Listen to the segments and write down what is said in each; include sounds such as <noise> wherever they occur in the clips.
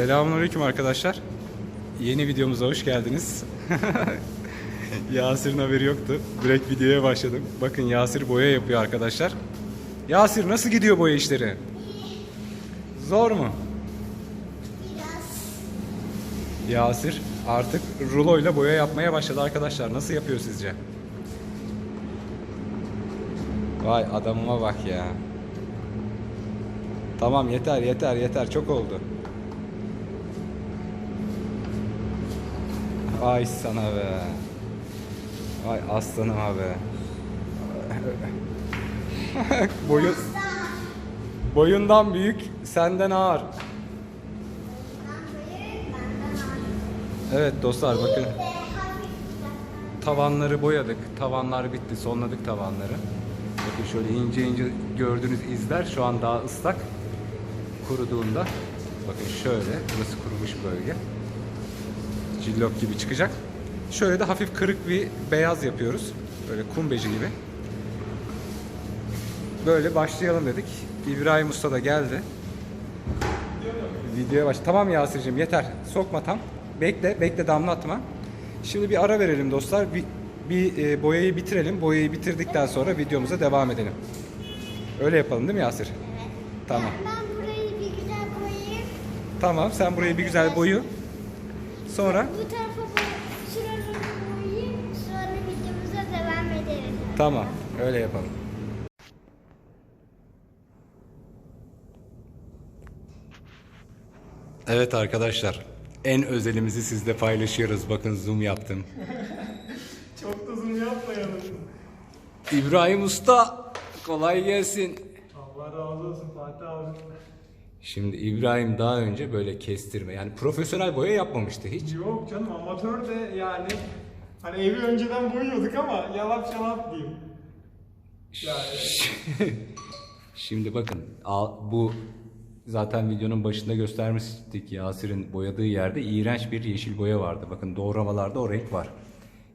Selamünaleyküm arkadaşlar. Yeni videomuza hoş geldiniz. <laughs> Yasir'in haberi yoktu. Direkt videoya başladım. Bakın Yasir boya yapıyor arkadaşlar. Yasir nasıl gidiyor boya işleri? Zor mu? Yasir artık ruloyla boya yapmaya başladı arkadaşlar. Nasıl yapıyor sizce? Vay adamıma bak ya. Tamam yeter yeter yeter çok oldu. Ay sana be. Ay aslanıma be. <laughs> Boyun boyundan büyük, senden ağır. Evet dostlar bakın tavanları boyadık. Tavanlar bitti. Sonladık tavanları. Bakın şöyle ince ince gördüğünüz izler şu an daha ıslak. Kuruduğunda bakın şöyle burası kurumuş bölge. Cillop gibi çıkacak. Şöyle de hafif kırık bir beyaz yapıyoruz. Böyle kum beci gibi. Böyle başlayalım dedik. İbrahim Usta da geldi. Videoya baş. Tamam Yasir'cim yeter. Sokma tam. Bekle, bekle damlatma. Şimdi bir ara verelim dostlar. Bir, bir e, boyayı bitirelim. Boyayı bitirdikten sonra videomuza devam edelim. Öyle yapalım değil mi Yasir? Tamam. Ben burayı bir güzel koyayım. Tamam sen burayı bir güzel boyu. Sonra Bu tarafa şuraları boyayayım. Sonra videomuza devam ederiz. tamam öyle yapalım. Evet arkadaşlar en özelimizi sizle paylaşıyoruz. Bakın zoom yaptım. <laughs> Çok da zoom yapmayalım. İbrahim Usta kolay gelsin. Allah razı olsun Fatih abi. Şimdi İbrahim daha önce böyle kestirme yani profesyonel boya yapmamıştı hiç. Yok canım amatör de yani hani evi önceden boyuyorduk ama yalap şalap diyeyim. Yani <laughs> Şimdi bakın bu zaten videonun başında göstermiştik Yasir'in boyadığı yerde iğrenç bir yeşil boya vardı. Bakın doğramalarda o renk var.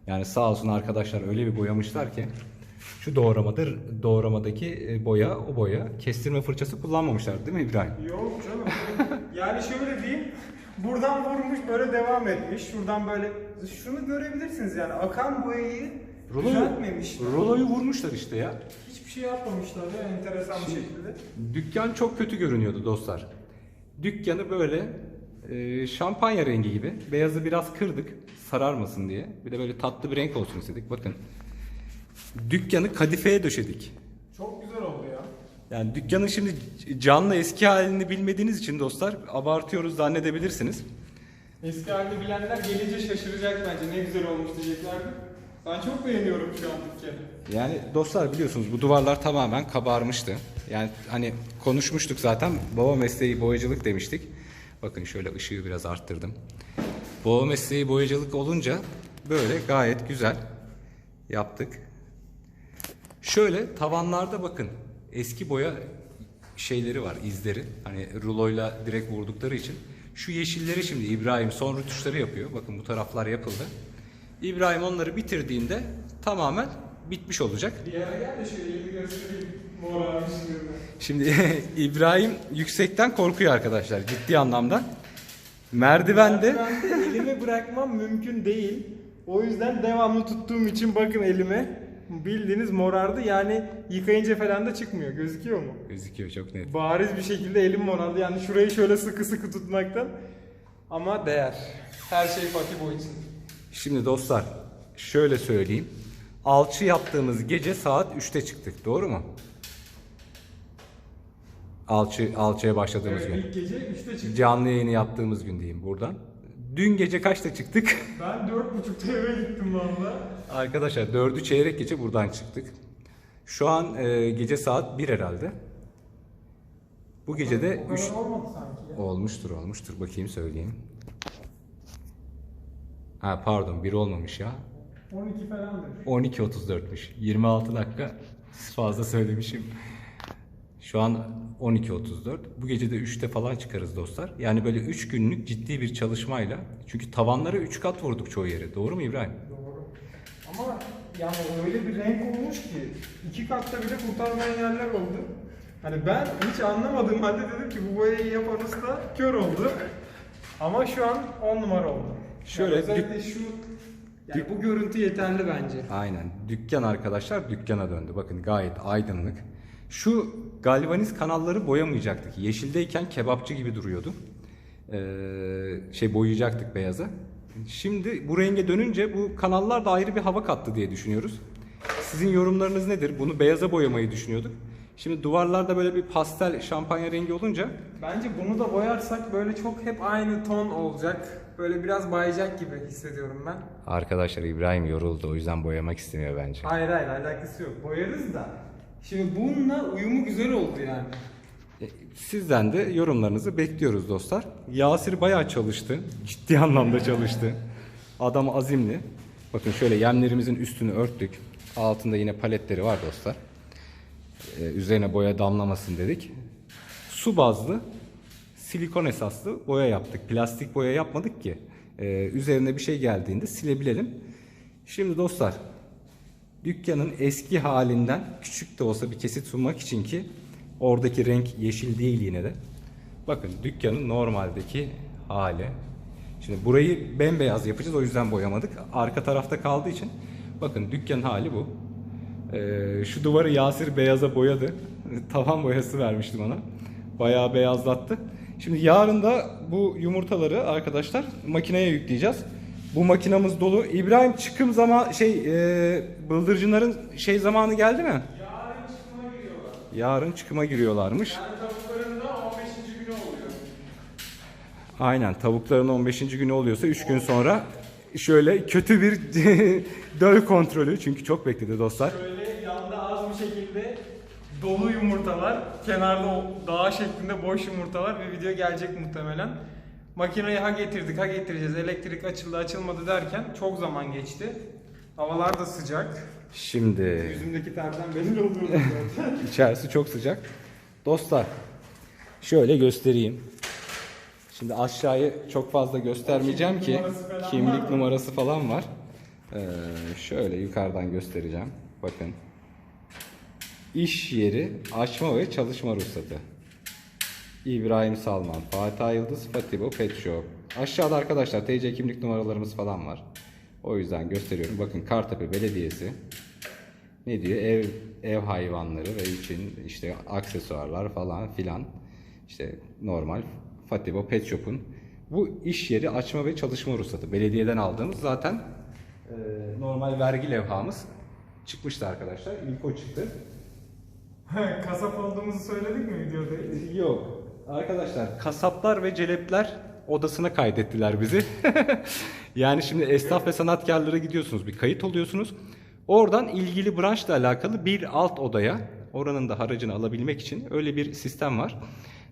Yani sağ olsun arkadaşlar öyle bir boyamışlar ki şu doğramadır doğramadaki e, boya o boya kestirme fırçası kullanmamışlar değil mi İbrahim? yok canım. yani şöyle diyeyim. Buradan vurmuş böyle devam etmiş. Şuradan böyle şunu görebilirsiniz yani akan boyayı düzeltmemişler. ruloyu vurmuşlar işte ya. Hiçbir şey yapmamışlar ya enteresan bir şekilde. Dükkan çok kötü görünüyordu dostlar. Dükkanı böyle e, şampanya rengi gibi. Beyazı biraz kırdık sararmasın diye. Bir de böyle tatlı bir renk olsun istedik. Bakın. Dükkanı kadifeye döşedik. Çok güzel oldu ya. Yani dükkanın şimdi canlı eski halini bilmediğiniz için dostlar abartıyoruz zannedebilirsiniz. Eski halini bilenler gelince şaşıracak bence ne güzel olmuş diyeceklerdi. Ben çok beğeniyorum şu an dükkanı. Yani dostlar biliyorsunuz bu duvarlar tamamen kabarmıştı. Yani hani konuşmuştuk zaten baba mesleği boyacılık demiştik. Bakın şöyle ışığı biraz arttırdım. Baba mesleği boyacılık olunca böyle gayet güzel yaptık. Şöyle tavanlarda bakın eski boya şeyleri var izleri. Hani ruloyla direkt vurdukları için. Şu yeşilleri şimdi İbrahim son rütuşları yapıyor. Bakın bu taraflar yapıldı. İbrahim onları bitirdiğinde tamamen bitmiş olacak. Bir yere gel de şöyle bir göstereyim. Mor abi şimdi. <laughs> İbrahim yüksekten korkuyor arkadaşlar ciddi anlamda. Merdivende Ben de elimi bırakmam mümkün değil. O yüzden devamlı tuttuğum için bakın elime. Bildiğiniz morardı yani yıkayınca falan da çıkmıyor. Gözüküyor mu? gözüküyor çok net. Bariz bir şekilde elim morardı. Yani şurayı şöyle sıkı sıkı tutmaktan. Ama değer. Her şey Fatih Boy için. Şimdi dostlar şöyle söyleyeyim. Alçı yaptığımız gece saat 3'te çıktık doğru mu? Alçı alçıya başladığımız Evet, gün. ilk gece 3'te çıktım. Canlı yayını yaptığımız gün diyeyim buradan. Dün gece kaçta çıktık? <laughs> Ben 4.30'da eve gittim valla. Arkadaşlar 4'ü çeyrek gece buradan çıktık. Şu an e, gece saat 1 herhalde. Bu gece de O 3 kadar olmadı sanki ya. olmuştur olmuştur bakayım söyleyeyim. Ha pardon 1 olmamış ya. 12 falandır. 12.34'müş. 26 dakika fazla söylemişim. Şu an 12.34. Bu gece de 3'te falan çıkarız dostlar. Yani böyle 3 günlük ciddi bir çalışmayla. Çünkü tavanlara 3 kat vurduk çoğu yere. Doğru mu İbrahim? Doğru. Ama yani öyle bir renk olmuş ki iki katta bile kurtarmayan yerler oldu. Hani ben hiç anlamadığım halde dedim ki bu boyayı yapan usta kör oldu. Ama şu an 10 numara oldu. Şöyle Yani özellikle şu yani bu görüntü yeterli bence. Aynen. Dükkan arkadaşlar dükkana döndü. Bakın gayet aydınlık. Şu galvaniz kanalları boyamayacaktık. Yeşildeyken kebapçı gibi duruyordu. Ee, şey boyayacaktık beyaza. Şimdi bu renge dönünce bu kanallar da ayrı bir hava kattı diye düşünüyoruz. Sizin yorumlarınız nedir? Bunu beyaza boyamayı düşünüyorduk. Şimdi duvarlarda böyle bir pastel şampanya rengi olunca Bence bunu da boyarsak böyle çok hep aynı ton olacak. Böyle biraz bayacak gibi hissediyorum ben. Arkadaşlar İbrahim yoruldu o yüzden boyamak istemiyor bence. Hayır hayır alakası yok. Boyarız da. Şimdi bununla uyumu güzel oldu yani. E, Sizden de yorumlarınızı bekliyoruz dostlar. Yasir bayağı çalıştı. Ciddi anlamda çalıştı. Adam azimli. Bakın şöyle yemlerimizin üstünü örttük. Altında yine paletleri var dostlar. Ee, üzerine boya damlamasın dedik. Su bazlı silikon esaslı boya yaptık. Plastik boya yapmadık ki. Ee, üzerine bir şey geldiğinde silebilelim. Şimdi dostlar dükkanın eski halinden küçük de olsa bir kesit sunmak için ki oradaki renk yeşil değil yine de. Bakın dükkanın normaldeki hali. Şimdi burayı bembeyaz yapacağız o yüzden boyamadık. Arka tarafta kaldığı için bakın dükkanın hali bu. Ee, şu duvarı Yasir beyaza boyadı. <laughs> Tavan boyası vermiştim ona. Bayağı beyazlattı. Şimdi yarın da bu yumurtaları arkadaşlar makineye yükleyeceğiz. Bu makinamız dolu. İbrahim çıkım zaman şey e, bıldırcınların şey zamanı geldi mi? Yarın çıkıma giriyorlar. Yarın çıkıma giriyorlarmış. Yani tavukların da 15. günü oluyor. Aynen tavukların 15. günü oluyorsa 3 gün sonra şöyle kötü bir <laughs> döl kontrolü çünkü çok bekledi dostlar. Şöyle yanda az bir şekilde dolu yumurtalar, kenarda dağ şeklinde boş yumurtalar bir video gelecek muhtemelen. Makineyi ha getirdik ha getireceğiz. Elektrik açıldı açılmadı derken çok zaman geçti. Havalar da sıcak. Şimdi Yüzümdeki terden belli oluyor zaten. <laughs> içerisi çok sıcak. Dostlar şöyle göstereyim. Şimdi aşağıyı çok fazla göstermeyeceğim ki numarası falan var kimlik mı? numarası falan var. Ee, şöyle yukarıdan göstereceğim. Bakın. İş yeri açma ve çalışma ruhsatı. İbrahim Salman, Fatih Yıldız, Fatibo Pet Shop. Aşağıda arkadaşlar TC kimlik numaralarımız falan var. O yüzden gösteriyorum. Bakın Kartepe Belediyesi. Ne diyor? Ev ev hayvanları ve için işte aksesuarlar falan filan. İşte normal Fatibo Pet Shop'un bu iş yeri açma ve çalışma ruhsatı belediyeden aldığımız zaten e, normal vergi levhamız çıkmıştı arkadaşlar. İlk o çıktı. <laughs> Kasap olduğumuzu söyledik mi videoda? Yok. Arkadaşlar kasaplar ve celepler odasına kaydettiler bizi. <laughs> yani şimdi esnaf ve sanatkarlara gidiyorsunuz bir kayıt oluyorsunuz. Oradan ilgili branşla alakalı bir alt odaya oranın da haracını alabilmek için öyle bir sistem var.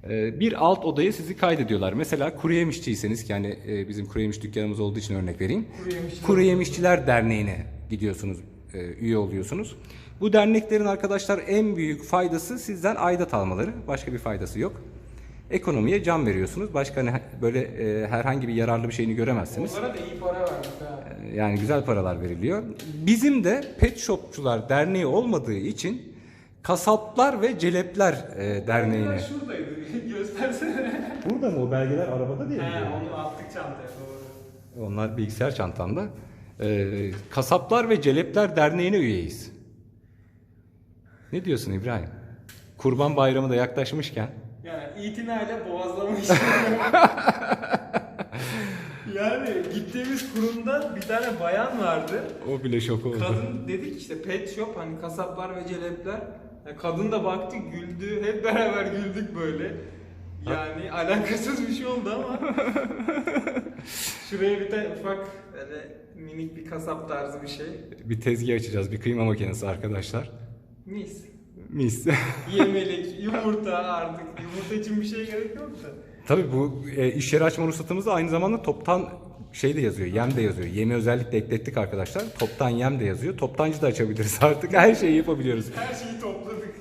Ee, Bir alt odaya sizi kaydediyorlar. Mesela kuru yemişçiyseniz ki yani e, bizim kuru yemiş dükkanımız olduğu için örnek vereyim. Kuru yemişçiler. Kuru Yemişçiler Derneği'ne gidiyorsunuz, e, üye oluyorsunuz. Bu derneklerin arkadaşlar en büyük faydası sizden aidat almaları. Başka bir faydası yok. Ekonomiye can veriyorsunuz. Başka hani böyle e, herhangi bir yararlı bir şeyini göremezsiniz. Onlara da iyi para verdik ha. E, Yani güzel paralar veriliyor. Bizim de Pet Shopçular Derneği olmadığı için Kasaplar ve Celepler e, Derneği'ne. Şuradaydı. <laughs> Göstersene. Burada mı o belgeler arabada diye He onu attık çantaya doğru. Onlar bilgisayar çantamda. Ee, Kasaplar ve Celepler Derneği'ne üyeyiz. Ne diyorsun İbrahim? Kurban Bayramı da yaklaşmışken. Yani itinayla boğazlamış. <laughs> yani gittiğimiz kurumda bir tane bayan vardı. O bile şok oldu. Kadın dedik işte pet shop hani kasaplar ve celepler. Ya kadın da baktı güldü. Hep beraber güldük böyle. Yani alakasız bir şey oldu ama. <laughs> Şuraya bir tane ufak böyle minik bir kasap tarzı bir şey. Bir tezgah açacağız, bir kıyma makinesi arkadaşlar. Mis. Mis. <laughs> Yemelik, yumurta artık. Yumurta için bir şey gerek yok da. Tabii bu e, iş yeri açma ruhsatımız da aynı zamanda toptan şey de yazıyor, yem de yazıyor. Yemi özellikle eklettik arkadaşlar. Toptan yem de yazıyor. Toptancı da açabiliriz <laughs> artık. Her şeyi yapabiliyoruz. Her şeyi topladık.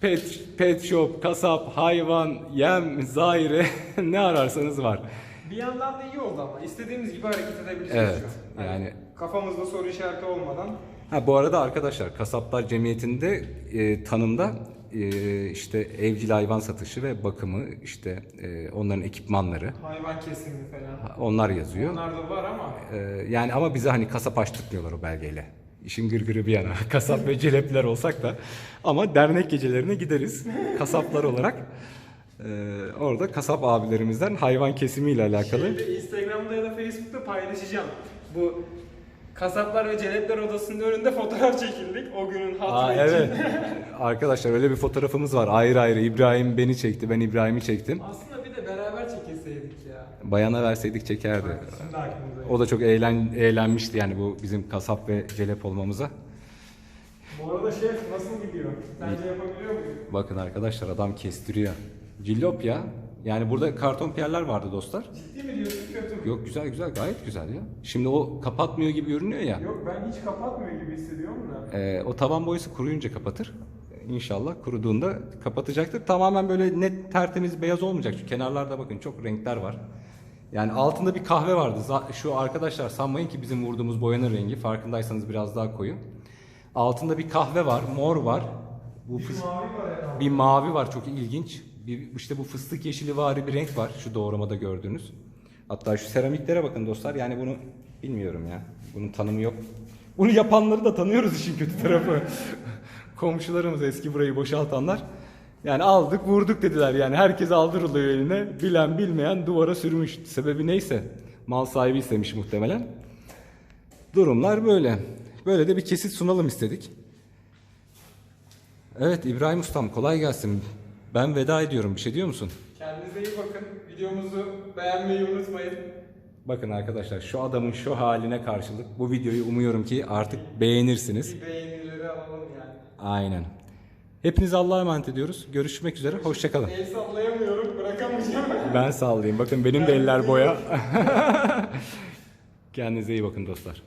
Pet, pet shop, kasap, hayvan, yem, zaire <laughs> ne ararsanız var. Bir yandan da iyi oldu ama istediğimiz gibi hareket edebiliriz Evet, şu an. yani- kafamızda soru işareti olmadan Ha bu arada arkadaşlar Kasaplar Cemiyeti'nde e, tanımda e, işte evcil hayvan satışı ve bakımı, işte e, onların ekipmanları, Hayvan kesimi falan. onlar yazıyor. Onlar da var ama E, yani ama bize hani kasap açtırmıyorlar o belgeyle. İşin gırgırı bir yana. <laughs> Kasap ve celepler olsak da. Ama dernek gecelerine gideriz. Kasaplar olarak. E, orada kasap abilerimizden hayvan kesimiyle alakalı. Şeyde, Instagram'da ya da Facebook'ta paylaşacağım. Bu Kasaplar ve Celepler Odası'nın önünde fotoğraf çekildik o günün hatırı Aa, için. evet. <laughs> Arkadaşlar öyle bir fotoğrafımız var. Ayrı ayrı. İbrahim beni çekti. Ben İbrahim'i çektim. Aslında bir de beraber çekilseydik ya. Bayana verseydik çekerdi. Şimdi aklımıza. O da çok eğlen, eğlenmişti yani bu bizim kasap ve celep olmamıza. Bu arada şef nasıl gidiyor? Sence yapabiliyor muyum? Bakın arkadaşlar adam kestiriyor. Cillop ya. Yani burada karton piyerler vardı dostlar. Ciddi mi diyorsun kötü mü? Yok güzel güzel gayet güzel ya. Şimdi o kapatmıyor gibi görünüyor ya. Yok ben hiç kapatmıyor gibi hissediyorum da. Ee, o taban boyası kuruyunca kapatır. İnşallah kuruduğunda kapatacaktır. Tamamen böyle net tertemiz beyaz olmayacak. Şu kenarlarda bakın çok renkler var. Yani altında bir kahve vardı. Şu arkadaşlar sanmayın ki bizim vurduğumuz boyanın rengi. Farkındaysanız biraz daha koyu. Altında bir kahve var, mor var. Bu Bir mavi var herhalde. bir mavi var çok ilginç. Bir, işte bu fıstık yeşili vari bir renk var şu doğramada gördüğünüz. Hatta şu seramiklere bakın dostlar. Yani bunu bilmiyorum ya. Bunun tanımı yok. Bunu yapanları da tanıyoruz işin kötü tarafı. <laughs> Komşularımız eski burayı boşaltanlar. Yani aldık vurduk dediler yani herkes aldırılıyor eline. Bilen bilmeyen duvara sürmüş. Sebebi neyse mal sahibi istemiş muhtemelen. Durumlar böyle. Böyle de bir kesit sunalım istedik. Evet İbrahim Ustam kolay gelsin. Ben veda ediyorum. Bir şey diyor musun? Kendinize iyi bakın. Videomuzu beğenmeyi unutmayın. Bakın arkadaşlar şu adamın şu haline karşılık bu videoyu umuyorum ki artık beğenirsiniz. Bir beğenileri alalım yani. Aynen. Hepinizi Allah'a emanet ediyoruz. Görüşmek üzere. Hoşçakalın. El sallayamıyorum. Bırakamayacağım. Ben sallayayım. Bakın benim de eller boya. Kendinize iyi bakın <laughs> dostlar.